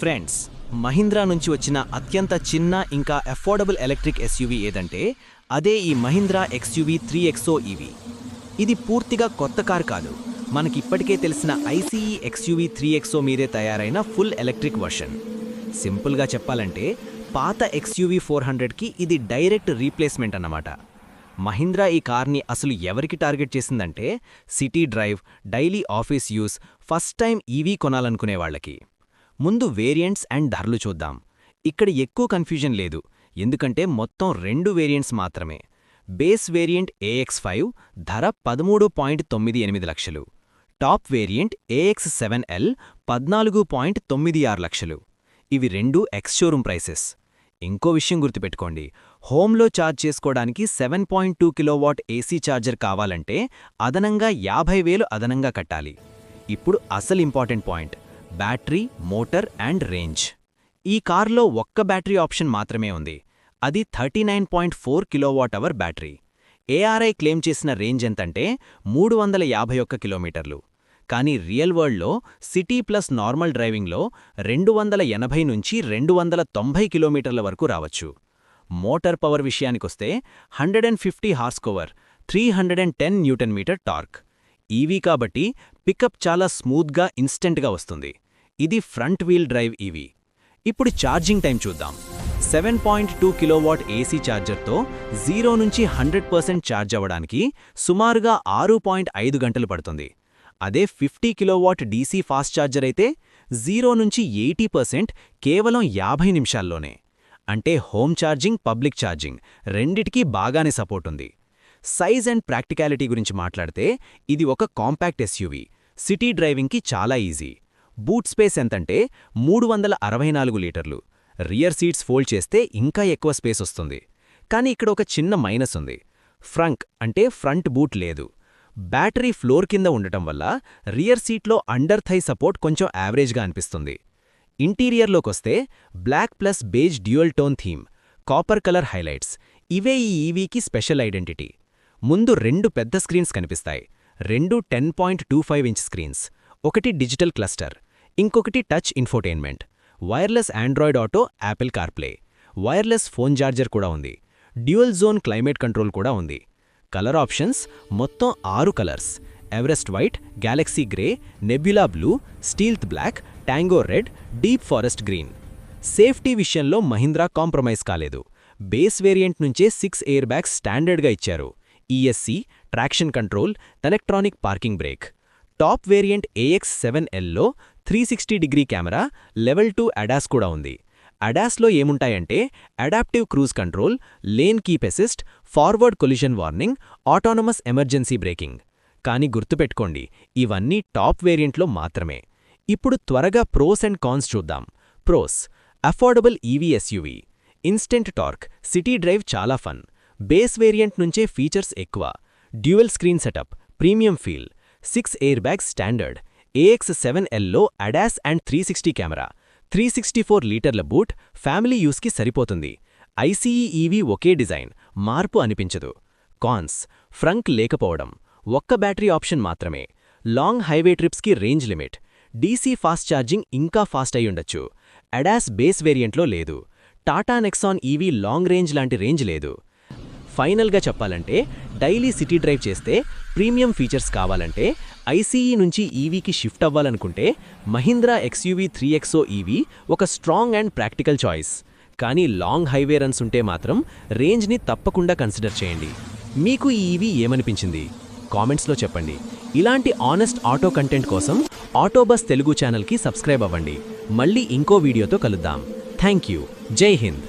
Friends Mahindra నుంచి వచ్చిన అత్యంత చిన్న ఇంకా అఫోర్డబుల్ ఎలక్ట్రిక్ ఎస్యూవీ ఏదంటే అదే ఈ Mahindra XUV three XO EV. ఇది పూర్తిగా కొత్త కార్ కాదు. మనకి ఇప్పటికే తెలిసిన ఐసీఈ ఎక్స్యూవీ త్రీ ఎక్సో మీదే తయారైన ఫుల్ ఎలక్ట్రిక్ వర్షన్. సింపుల్గా చెప్పాలంటే పాత ఎక్స్యూవీ ఫోర్ హండ్రెడ్కి ఇది డైరెక్ట్ రీప్లేస్మెంట్ అన్నమాట. మహీంద్రా ఈ కార్ని అసలు ఎవరికి టార్గెట్ చేసిందంటే city drive daily office use first time EV కొనాలనుకునే వాళ్ళకి ముందు వేరియంట్స్ అండ్ ధరలు చూద్దాం. ఇక్కడ ఎక్కువ కన్ఫ్యూజన్ లేదు. ఎందుకంటే మొత్తం రెండు వేరియంట్స్ మాత్రమే. బేస్ వేరియంట్ ఏఎక్స్ ఫైవ్ ధర పదమూడు పాయింట్ తొమ్మిది ఎనిమిది లక్షలు. Top variant AX seven L పద్నాలుగు పాయింట్ తొమ్మిది ఆరు లక్షలు. ఇవి రెండు ఎక్స్షోరూమ్ ప్రైసెస్ ఇంకో విషయం గుర్తుపెట్టుకోండి. హోమ్లో ఛార్జ్ చేసుకోవడానికి seven point two kilowatt AC charger కావాలంటే అదనంగా యాభై వేలు అదనంగా కట్టాలి. ఇప్పుడు అసలు important point battery motor and range. ఈ కార్లో ఒక్క బ్యాటరీ ఆప్షన్ మాత్రమే ఉంది. అది thirty nine point four kilowatt hour battery. ARI claim చేసిన రేంజ్ ఎంతంటే మూడు వందల యాభై ఒక్క కిలోమీటర్లు. కానీ రియల్ వరల్డ్లో సిటీ ప్లస్ నార్మల్ డ్రైవింగ్లో రెండు వందల ఎనభై నుంచి రెండు వందల తొంభై కిలోమీటర్ల వరకు రావచ్చు. మోటార్ పవర్ విషయానికొస్తే hundred and fifty horsepower three hundred and ten newton metre torque. EV కాబట్టి పికప్ చాలా స్మూత్గా ఇన్స్టెంట్గా వస్తుంది. ఇది ఫ్రంట్ వీల్ డ్రైవ్ ఈవీ. ఇప్పుడు ఛార్జింగ్ టైం చూద్దాం. Seven point two kilowatt AC ఛార్జర్తో zero నుంచి హండ్రెడ్ పర్సెంట్ ఛార్జ్ అవ్వడానికి సుమారుగా ఆరు పాయింట్ ఐదు గంటలు పడుతుంది. అదే fifty kilowatt DC fast charger అయితే జీరో నుంచి ఎయిటీ పర్సెంట్ కేవలం యాభై నిమిషాల్లోనే. అంటే హోమ్ ఛార్జింగ్ పబ్లిక్ ఛార్జింగ్ రెండిటికీ బాగానే సపోర్ట్ ఉంది. సైజ్ అండ్ ప్రాక్టికాలిటీ గురించి మాట్లాడితే ఇది ఒక కాంపాక్ట్ ఎస్యూవీ సిటీ డ్రైవింగ్కి చాలా ఈజీ. బూట్ స్పేస్ ఎంతంటే మూడు వందల అరవై నాలుగు లీటర్లు. రియర్ సీట్స్ ఫోల్డ్ చేస్తే ఇంకా ఎక్కువ స్పేస్ వస్తుంది. కానీ ఇక్కడ ఒక చిన్న మైనస్ ఉంది. ఫ్రంక్ అంటే ఫ్రంట్ బూట్ లేదు. బ్యాటరీ ఫ్లోర్ కింద ఉండటం వల్ల రియర్ సీట్లో అండర్ థై సపోర్ట్ కొంచెం యావరేజ్గా అనిపిస్తుంది. ఇంటీరియర్లోకొస్తే black plus beige dual tone theme copper colour highlights. ఇవే ఈ ఈవీకి స్పెషల్ ఐడెంటిటీ. ముందు రెండు పెద్ద స్క్రీన్స్ కనిపిస్తాయి. రెండు ten point two five inch screens ఒకటి డిజిటల్ క్లస్టర్ ఇంకొకటి touch infotainment wireless Android Auto Apple CarPlay wireless phone charger కూడా ఉంది డ్యూయల్ జోన్ క్లైమేట్ కంట్రోల్ కూడా ఉంది. కలర్ ఆప్షన్స్ మొత్తం ఆరు colours Everest white galaxy grey nebula blue stealth black tango red deep forest green. Safety విషయంలో Mahindra compromise కాలేదు. Base variant నుంచే six air bags స్టాండర్డ్గా ఇచ్చారు. ESC traction control electronic parking brake top variant AX seven yellow three sixty degree camera level two ADAS కూడా ఉంది. అడాస్లో ఏముంటాయంటే adaptive cruise control lane keep assist forward collision warning autonomous emergency braking కానీ గుర్తుపెట్టుకోండి ఇవన్నీ top వేరియంట్లో మాత్రమే. ఇప్పుడు త్వరగా pros and cons చూద్దాం. Pros affordable EV SUV instant torque city drive చాలా ఫన్ బేస్ వేరియంట్ నుంచే ఫీచర్స్ ఎక్కువ. Dual screen setup premium feel six air bags standard AX seven yellow ADAS and three sixty camera three sixty four లీటర్ల boot family యూస్కి సరిపోతుంది. ఐసీఈఈవీ ఒకే design మార్పు అనిపించదు. Cons frunk లేకపోవడం ఒక్క బ్యాటరీ ఆప్షన్ మాత్రమే. లాంగ్ హైవే ట్రిప్స్కి range limit DC fast charging ఇంకా ఫాస్ట్ అయ్యుండొచ్చు అడాస్ బేస్ వేరియంట్లో లేదు. Tata Nexon EV long range లాంటి రేంజ్ లేదు. ఫైనల్గా చెప్పాలంటే డైలీ సిటీ డ్రైవ్ చేస్తే ప్రీమియం ఫీచర్స్ కావాలంటే ఐసీఈ నుంచి ఈవీకి షిఫ్ట్ అవ్వాలనుకుంటే Mahindra XUV three XO EV ఒక స్ట్రాంగ్ అండ్ ప్రాక్టికల్ చాయిస్. కానీ లాంగ్ హైవే రన్స్ ఉంటే మాత్రం రేంజ్ని తప్పకుండా కన్సిడర్ చేయండి. మీకు ఈ ఈవీ ఏమనిపించింది? కామెంట్స్లో చెప్పండి. ఇలాంటి ఆనెస్ట్ ఆటో కంటెంట్ కోసం ఆటోబస్ తెలుగు ఛానల్కి సబ్స్క్రైబ్ అవ్వండి. మళ్ళీ ఇంకో వీడియోతో కలుద్దాం. Thank you. జై హింద్.